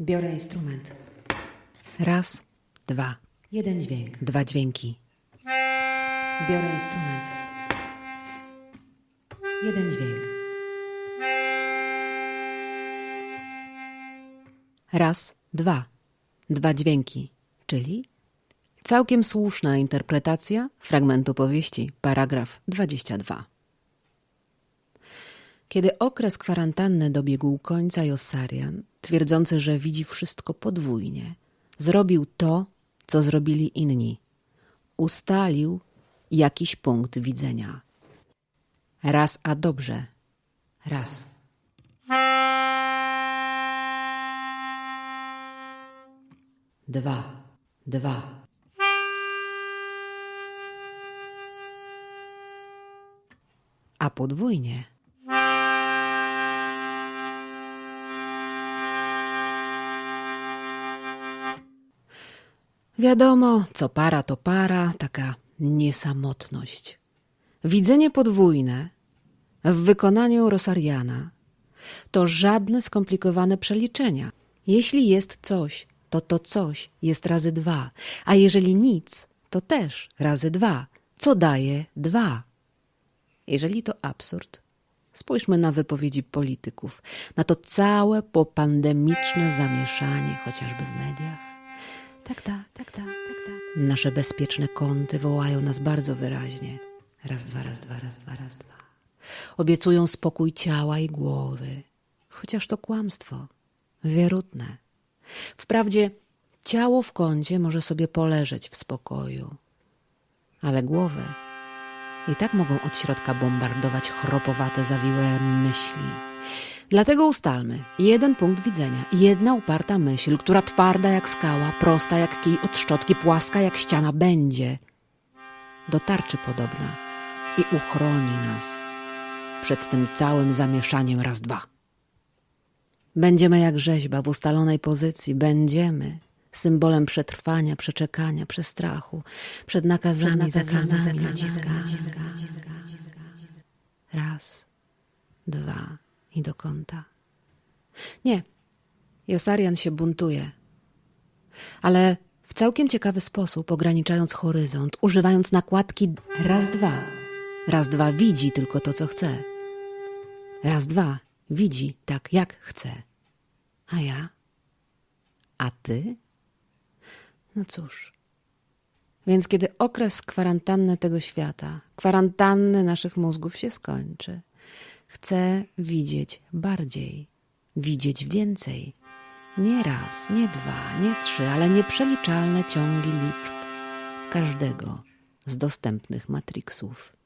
Biorę instrument. Raz, dwa, Jeden dźwięk. dwa dźwięki. Biorę instrument. Jeden dźwięk. Raz, dwa, dwa dźwięki, czyli całkiem słuszna interpretacja fragmentu powieści, paragraf 22. Kiedy okres kwarantanny dobiegł końca, Jossarian, twierdzący, że widzi wszystko podwójnie, zrobił to, co zrobili inni. Ustalił jakiś punkt widzenia. Raz a dobrze. Raz. Dwa. Dwa. A podwójnie. Wiadomo, co para to para, taka niesamotność. Widzenie podwójne w wykonaniu Rosariana to żadne skomplikowane przeliczenia. Jeśli jest coś, to to coś jest razy dwa, a jeżeli nic, to też razy dwa, co daje dwa. Jeżeli to absurd, spójrzmy na wypowiedzi polityków, na to całe popandemiczne zamieszanie, chociażby w mediach. Tak, tak, tak, tak, tak, tak. Nasze bezpieczne kąty wołają nas bardzo wyraźnie. Raz, dwa, raz, dwa, raz, dwa, raz, dwa. Obiecują spokój ciała i głowy, chociaż to kłamstwo, wierutne. Wprawdzie ciało w kącie może sobie poleżeć w spokoju, ale głowy i tak mogą od środka bombardować chropowate, zawiłe myśli. Dlatego ustalmy jeden punkt widzenia, jedna uparta myśl, która twarda jak skała, prosta jak kij od szczotki, płaska jak ściana będzie. Do tarczy podobna i uchroni nas przed tym całym zamieszaniem raz dwa. Będziemy jak rzeźba w ustalonej pozycji, będziemy symbolem przetrwania, przeczekania, przestrachu, przed nakazami, zakazami, naciskami. Raz, dwa i do kąta. Nie, Josarian się buntuje, ale w całkiem ciekawy sposób, ograniczając horyzont, używając nakładki raz, dwa. Raz, dwa widzi tylko to, co chce. Raz, dwa widzi tak, jak chce. A ja? A ty? No cóż. Więc kiedy okres kwarantanny tego świata, kwarantanny naszych mózgów się skończy, chcę widzieć bardziej, widzieć więcej. Nie raz, nie dwa, nie trzy, ale nieprzeliczalne ciągi liczb każdego z dostępnych matriksów.